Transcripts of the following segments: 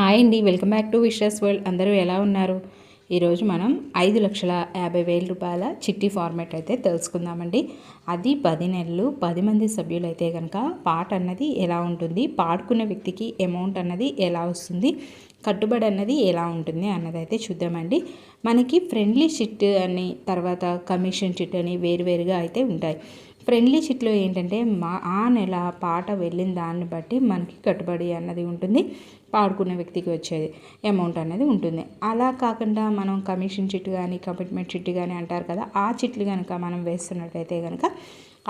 Hi అండి welcome back to wishes world. అందరూ ఎలా ఉన్నారు? ఈరోజు మనం ఐదు లక్షల యాభై వేల రూపాయల చిట్టి ఫార్మాట్ అయితే తెలుసుకుందామండి. అది పది నెలలు పది మంది సభ్యులైతే కనుక పాట అన్నది ఎలా ఉంటుంది పాడుకున్న వ్యక్తికి అమౌంట్ అన్నది ఎలా వస్తుంది కట్టుబడి అన్నది ఎలా ఉంటుంది అన్నది అయితే చూద్దామండి. మనకి ఫ్రెండ్లీ చిట్ అని తర్వాత కమిషన్ చిట్ అని వేరువేరుగా అయితే ఉంటాయి. ఫ్రెండ్లీ చిట్లో ఏంటంటే మా ఆ నెల పాట వెళ్ళిన దాన్ని బట్టి మనకి కట్టుబడి అన్నది ఉంటుంది పాడుకున్న వ్యక్తికి వచ్చేది అమౌంట్ అనేది ఉంటుంది. అలా కాకుండా మనం కమిషన్ చిట్ కానీ కమిట్మెంట్ చిట్ కానీ అంటారు కదా ఆ చిట్లు కనుక మనం వేస్తున్నట్టయితే కనుక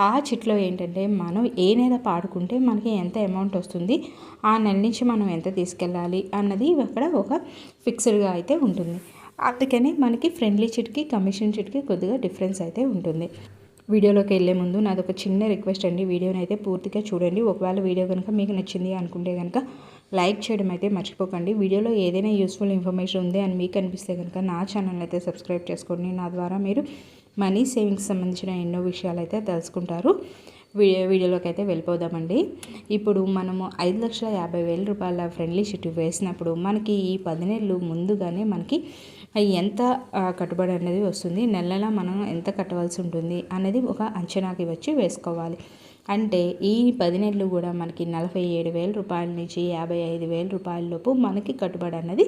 ఆ చిట్లో ఏంటంటే మనం ఏ నెల పాడుకుంటే మనకి ఎంత అమౌంట్ వస్తుంది ఆ నెల నుంచి మనం ఎంత తీసుకెళ్ళాలి అన్నది అక్కడ ఒక ఫిక్స్డ్గా అయితే ఉంటుంది. అందుకని మనకి ఫ్రెండ్లీ చిట్కి కమిషన్ చిట్కి కొద్దిగా డిఫరెన్స్ అయితే ఉంటుంది. వీడియోలోకి వెళ్ళే ముందు నాది ఒక చిన్న రిక్వెస్ట్ అండి. వీడియోని అయితే పూర్తిగా చూడండి. ఒకవేళ వీడియో కనుక మీకు నచ్చింది అనుకుంటే కనుక లైక్ చేయడం అయితే మర్చిపోకండి. వీడియోలో ఏదైనా యూస్ఫుల్ ఇన్ఫర్మేషన్ ఉంది అని మీకు అనిపిస్తే కనుక నా ఛానల్ అయితే సబ్స్క్రైబ్ చేసుకోండి. నా ద్వారా మీరు మనీ సేవింగ్స్ సంబంధించిన ఎన్నో విషయాలు అయితే తెలుసుకుంటారు వీడియోలోకి అయితే వెళ్ళిపోదామండి. ఇప్పుడు మనము ఐదు లక్షల యాభై వేల రూపాయల ఫ్రెండ్లీ షిట్ వేసినప్పుడు మనకి ఈ పది నెలలు ముందుగానే మనకి ఎంత కట్టుబడి అనేది వస్తుంది నెల నెల మనం ఎంత కట్టవలసి ఉంటుంది అనేది ఒక అంచనాకి వచ్చి వేసుకోవాలి. అంటే ఈ పది నెలలు కూడా మనకి నలభై ఏడు వేల రూపాయల నుంచి యాభై ఐదు వేల రూపాయల లోపు మనకి కట్టుబడి అనేది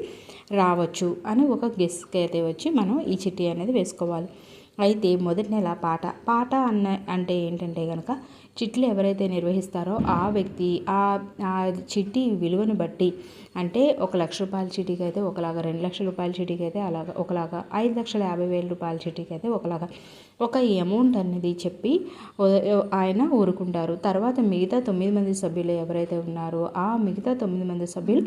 రావచ్చు అని ఒక గెస్ట్కి అయితే వచ్చి మనం ఈ చిట్టి అనేది వేసుకోవాలి. అయితే మొదటి నెల పాట. పాట అన్న అంటే ఏంటంటే కనుక చిట్లు ఎవరైతే నిర్వహిస్తారో ఆ వ్యక్తి ఆ ఆ చిట్టి విలువను బట్టి అంటే ఒక లక్ష రూపాయల చీటీకి అయితే ఒకలాగా రెండు లక్షల రూపాయల చీటీకి అయితే అలాగా ఒకలాగా ఐదు లక్షల యాభై వేల రూపాయల చీటీకి అయితే ఒకలాగా ఒక అమౌంట్ అనేది చెప్పి ఆయన ఊరుకుంటారు. తర్వాత మిగతా తొమ్మిది మంది సభ్యులు ఎవరైతే ఉన్నారో ఆ మిగతా తొమ్మిది మంది సభ్యులు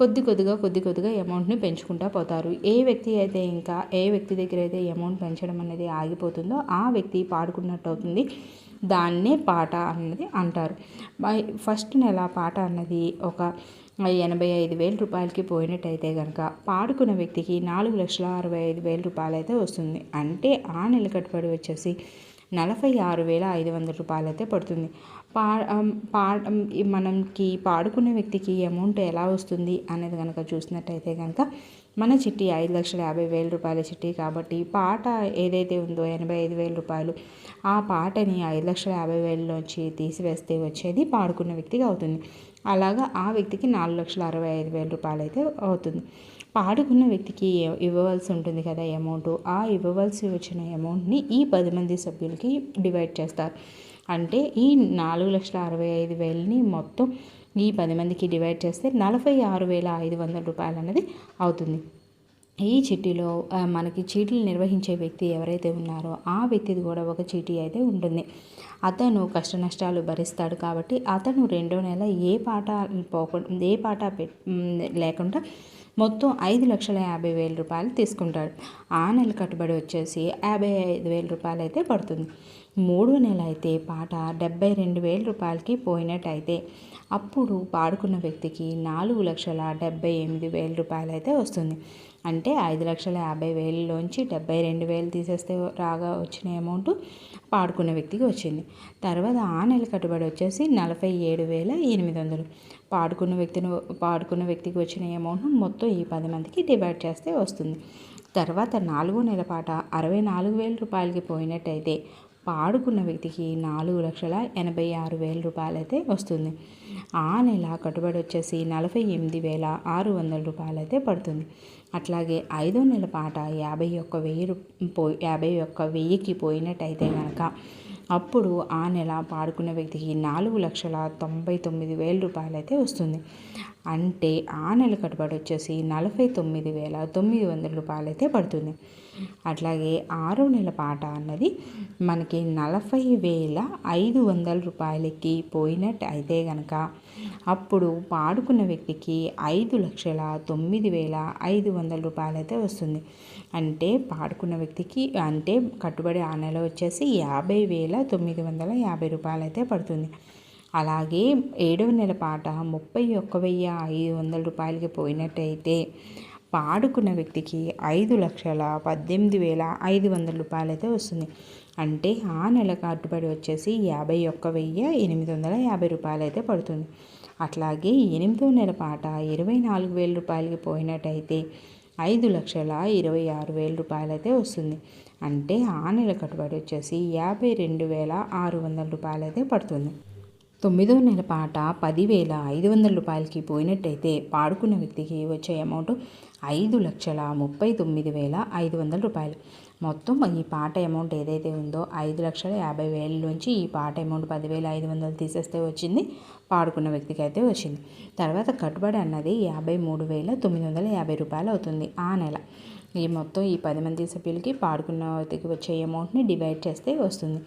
కొద్ది కొద్దిగా కొద్ది కొద్దిగా అమౌంట్ని పెంచుకుంటూ పోతారు. ఏ వ్యక్తి అయితే ఇంకా ఏ వ్యక్తి దగ్గర అయితే అమౌంట్ పెంచడం అనేది ఆగిపోతుందో ఆ వ్యక్తి పాడుకున్నట్టు అవుతుంది. దాన్నే పాట అన్నది అంటారు. ఫస్ట్ నెల పాట అన్నది ఒక ఎనభై ఐదు వేల రూపాయలకి పోయినట్టయితే కనుక పాడుకున్న వ్యక్తికి నాలుగు లక్షల అరవై ఐదు వేల రూపాయలు అయితే వస్తుంది. అంటే ఆ నెల కట్టుబడి వచ్చేసి నలభై ఆరు వేల ఐదు వందల రూపాయలు అయితే పడుతుంది. పా పా మనకి పాడుకునే వ్యక్తికి అమౌంట్ ఎలా వస్తుంది అనేది కనుక చూసినట్టయితే కనుక మన చిట్టి ఐదు లక్షల యాభై వేల రూపాయల చిట్టి కాబట్టి పాట ఏదైతే ఉందో ఎనభై ఐదు వేల రూపాయలు ఆ పాటని ఐదు లక్షల యాభై వేలలోంచి తీసివేస్తే వచ్చేది పాడుకున్న వ్యక్తికి అవుతుంది. అలాగా ఆ వ్యక్తికి నాలుగు లక్షల అరవై ఐదు వేల రూపాయలు అయితే అవుతుంది. పాడుకున్న వ్యక్తికి ఇవ్వవలసి ఉంటుంది కదా అమౌంట్. ఆ ఇవ్వవలసి వచ్చిన అమౌంట్ని ఈ పది మంది సభ్యులకి డివైడ్ చేస్తారు. అంటే ఈ నాలుగు లక్షల అరవై ఐదు వేలని మొత్తం ఈ పది మందికి డివైడ్ చేస్తే నలభై ఆరు వేల ఐదు వందల రూపాయలు అనేది అవుతుంది. ఈ చీటీలో మనకి చీటీలు నిర్వహించే వ్యక్తి ఎవరైతే ఉన్నారో ఆ వ్యక్తిది కూడా ఒక చీటీ అయితే ఉంటుంది. అతను కష్ట నష్టాలు భరిస్తాడు కాబట్టి అతను రెండో నెల ఏ పాట పోకుండా ఏ పాట లేకుండా మొత్తం ఐదు లక్షల యాభై వేల రూపాయలు తీసుకుంటాడు. ఆ నెల కట్టుబడి వచ్చేసి యాభై ఐదు వేల రూపాయలు అయితే పడుతుంది. మూడో నెల అయితే పాట డెబ్బై రెండు వేల రూపాయలకి పోయినట్టయితే అప్పుడు పాడుకున్న వ్యక్తికి నాలుగు లక్షల డెబ్బై ఎనిమిది వేల రూపాయలు అయితే వస్తుంది. అంటే ఐదు లక్షల యాభై వేలలోంచి డెబ్బై రెండు వేలు తీసేస్తే రాగా వచ్చిన అమౌంట్ పాడుకున్న వ్యక్తికి వచ్చింది. తర్వాత ఆ నెల కట్టుబడి వచ్చేసి నలభై ఏడు వేల ఎనిమిది వందలు పాడుకున్న వ్యక్తిని పాడుకున్న వ్యక్తికి వచ్చిన అమౌంట్ మొత్తం ఈ పది మందికి డివైడ్ చేస్తే వస్తుంది. తర్వాత నాలుగో నెల పాట అరవై నాలుగు వేల రూపాయలకి పోయినట్టయితే పాడుకున్న వ్యక్తికి నాలుగు లక్షల ఎనభై ఆరు వేల రూపాయలైతే వస్తుంది. ఆ నెల కట్టుబడి వచ్చేసి నలభై ఎనిమిది వేల ఆరు వందల రూపాయలు అయితే పడుతుంది. అట్లాగే ఐదో నెల పాట యాభై ఒక్క వెయ్యి పో యాభై ఒక్క వెయ్యికి పోయినట్టయితే కనుక అప్పుడు ఆ నెల పాడుకున్న వ్యక్తికి నాలుగు లక్షల తొంభై తొమ్మిది వేల రూపాయలైతే వస్తుంది. అంటే ఆ నెల కట్టుబడి వచ్చేసి నలభై తొమ్మిది వేల తొమ్మిది వందల రూపాయలైతే పడుతుంది. అట్లాగే ఆరో నెల పాట అన్నది మనకి నలభై వేల ఐదు వందల రూపాయలకి పోయినట్టు అయితే కనుక అప్పుడు పాడుకున్న వ్యక్తికి ఐదు లక్షల తొమ్మిది వేల ఐదు వందల రూపాయలైతే వస్తుంది. అంటే పాడుకున్న వ్యక్తికి అంటే కట్టుబడి ఆ నెల వచ్చేసి యాభై వేల తొమ్మిది వందల యాభై రూపాయలైతే పడుతుంది. అలాగే ఏడవ నెల పాట ముప్పై ఒక్క వెయ్యి ఐదు వందల రూపాయలకి పోయినట్టయితే పాడుకున్న వ్యక్తికి ఐదు లక్షల పద్దెనిమిది వేల ఐదు వందల రూపాయలు అయితే వస్తుంది. అంటే ఆ నెల కట్టుబడి వచ్చేసి యాభై ఒక్క వెయ్యి ఎనిమిది వందల యాభై రూపాయలు అయితే పడుతుంది. అట్లాగే ఎనిమిదో నెల పాట ఇరవై నాలుగు వేల రూపాయలకి పోయినట్టయితే ఐదు లక్షల ఇరవై ఆరు వేల రూపాయలు అయితే వస్తుంది. అంటే ఆ నెల కట్టుబడి వచ్చేసి యాభై రెండు వేల ఆరు వందల రూపాయలు అయితే పడుతుంది. తొమ్మిదో నెల పాట పదివేల ఐదు వందల రూపాయలకి పోయినట్టయితే పాడుకున్న వ్యక్తికి వచ్చే అమౌంట్ ఐదు లక్షల ముప్పై తొమ్మిది వేల ఐదు వందల రూపాయలు. మొత్తం ఈ పాట అమౌంట్ ఏదైతే ఉందో ఐదు లక్షల యాభై వేల నుంచి ఈ పాట అమౌంట్ పదివేల ఐదు వందలు తీసేస్తే వచ్చింది పాడుకున్న వ్యక్తికి అయితే వచ్చింది. తర్వాత కట్టుబడి అన్నది యాభై మూడు వేల తొమ్మిది వందల యాభై రూపాయలు అవుతుంది ఆ నెల. ఈ మొత్తం ఈ పది మంది సభ్యులకి పాడుకున్న వ్యక్తికి వచ్చే అమౌంట్ని డివైడ్ చేస్తే వస్తుంది.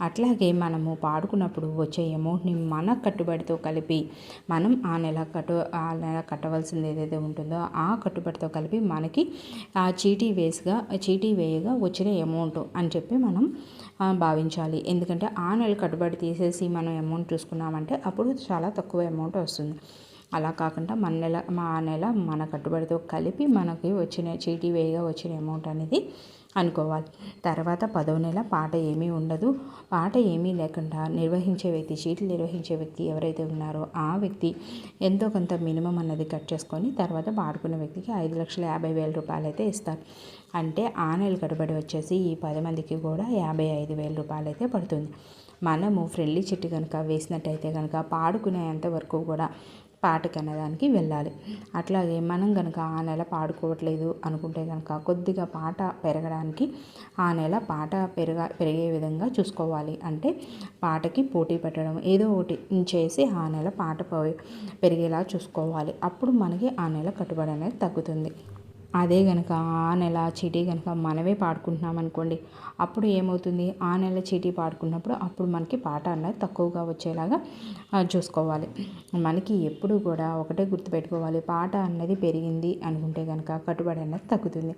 అట్లాగే మనము పాడుకున్నప్పుడు వచ్చే అమౌంట్ని మన కట్టుబడితో కలిపి మనం ఆ నెల కట్టు ఆ నెల కట్టవలసింది ఏదైతే ఉంటుందో ఆ కట్టుబడితో కలిపి మనకి ఆ చీటీ వేస్గా చీటీ వేయగా వచ్చిన అమౌంట్ అని చెప్పి మనం భావించాలి. ఎందుకంటే ఆ నెల కట్టుబడి తీసేసి మనం అమౌంట్ చూసుకున్నామంటే అప్పుడు చాలా తక్కువ అమౌంట్ వస్తుంది. అలా కాకుండా మన నెల మా నెల మన కట్టుబడితో కలిపి మనకి వచ్చిన చీటీ వేయగా వచ్చిన అమౌంట్ అనేది అనుకోవాలి. తర్వాత పదో నెల పాట ఏమీ ఉండదు. పాట ఏమీ లేకుండా నిర్వహించే వ్యక్తి షీట్లు నిర్వహించే వ్యక్తి ఎవరైతే ఉన్నారో ఆ వ్యక్తి ఎంతో కొంత మినిమం అన్నది కట్ చేసుకొని తర్వాత పాడుకున్న వ్యక్తికి ఐదు లక్షల యాభై వేల రూపాయలు అయితే ఇస్తారు. అంటే ఆ నెల కట్టుబడి వచ్చేసి ఈ పది మందికి కూడా యాభై ఐదు వేల రూపాయలు అయితే పడుతుంది. మనము ఫ్రెండ్లీ చెట్టు కనుక వేసినట్టయితే కనుక పాడుకునేంత వరకు కూడా పాటకి అన్నదానికి వెళ్ళాలి. అట్లాగే మనం కనుక ఆ నెల పాడుకోవట్లేదు అనుకుంటే కనుక కొద్దిగా పాట పెరగడానికి ఆ నెల పాట పెరగ పెరిగే విధంగా చూసుకోవాలి. అంటే పాటకి పోటీ పెట్టడం ఏదో ఒకటి చేసి ఆ నెల పాట పెరిగేలా చూసుకోవాలి. అప్పుడు మనకి ఆ నెల కట్టుబడి అనేది తగ్గుతుంది. అదే కనుక ఆ నెల చీటీ కనుక మనమే పాడుకుంటున్నాం అనుకోండి అప్పుడు ఏమవుతుంది? ఆ నెల చీటీ పాడుకున్నప్పుడు అప్పుడు మనకి పాట అన్నది తక్కువగా వచ్చేలాగా చూసుకోవాలి. మనకి ఎప్పుడు కూడా ఒకటే గుర్తుపెట్టుకోవాలి పాట అన్నది పెరిగింది అనుకుంటే కనుక కట్టుబడి అనేది తగ్గుతుంది.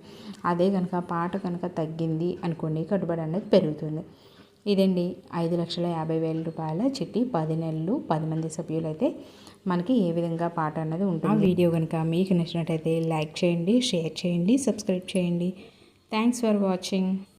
అదే కనుక పాట కనుక తగ్గింది అనుకోండి కట్టుబడి అనేది పెరుగుతుంది. ఇదండి ఐదు లక్షల యాభై వేల రూపాయల చిట్టి పది నెలలు పది మంది సభ్యులైతే మనకి ఏ విధంగా పాట అన్నది ఉంటుంది. ఆ వీడియో కనుక మీకు నచ్చినట్టయితే లైక్ చేయండి షేర్ చేయండి సబ్స్క్రైబ్ చేయండి. Thanks for watching